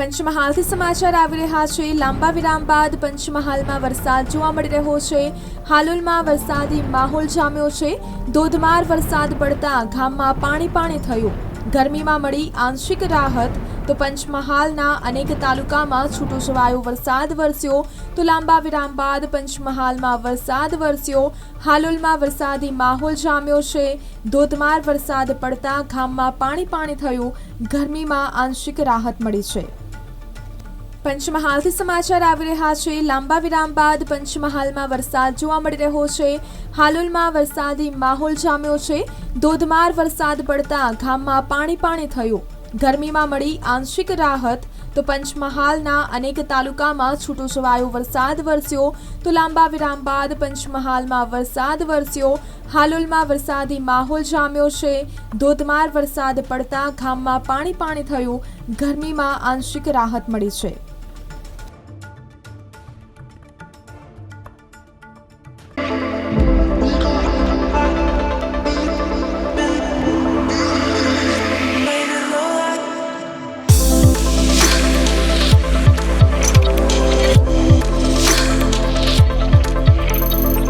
પંચમહાલથી સમાચાર આવી રહ્યા છે. લાંબા વિરામ બાદ પંચમહાલમાં વરસાદ જોવા મળી રહ્યો છે. હાલોલમાં વરસાદી માહોલ જામ્યો છે. ધોધમાર વરસાદ પડતા ગામમાં પાણી પાણી થયું. ગરમીમાં મળી આંશિક રાહત. તો પંચમહાલના અનેક તાલુકામાં છૂટો છવાયો વરસાદ વરસ્યો. તો લાંબા વિરામ બાદ પંચમહાલમાં વરસાદ વરસ્યો. હાલોલમાં વરસાદી માહોલ જામ્યો છે. ધોધમાર વરસાદ પડતા ગામમાં પાણી પાણી થયું. ગરમીમાં આંશિક રાહત મળી છે. પંચમહાલથી સમાચાર આવી રહ્યા છે. લાંબા વિરામ બાદ પંચમહાલમાં વરસાદ જોવા મળી રહ્યો છે. હાલોલમાં વરસાદી માહોલ જામ્યો છે. ધોધમાર વરસાદ પડતા ગામમાં પાણી પાણી થયું. ગરમીમાં મળી આંશિક રાહત. તો પંચમહાલના અનેક તાલુકામાં છૂટો છવાયો વરસાદ વરસ્યો. તો લાંબા વિરામ બાદ પંચમહાલમાં વરસાદ વરસ્યો. હાલોલમાં વરસાદી માહોલ જામ્યો છે. ધોધમાર વરસાદ પડતા ગામમાં પાણી પાણી થયું. ગરમીમાં આંશિક રાહત મળી છે.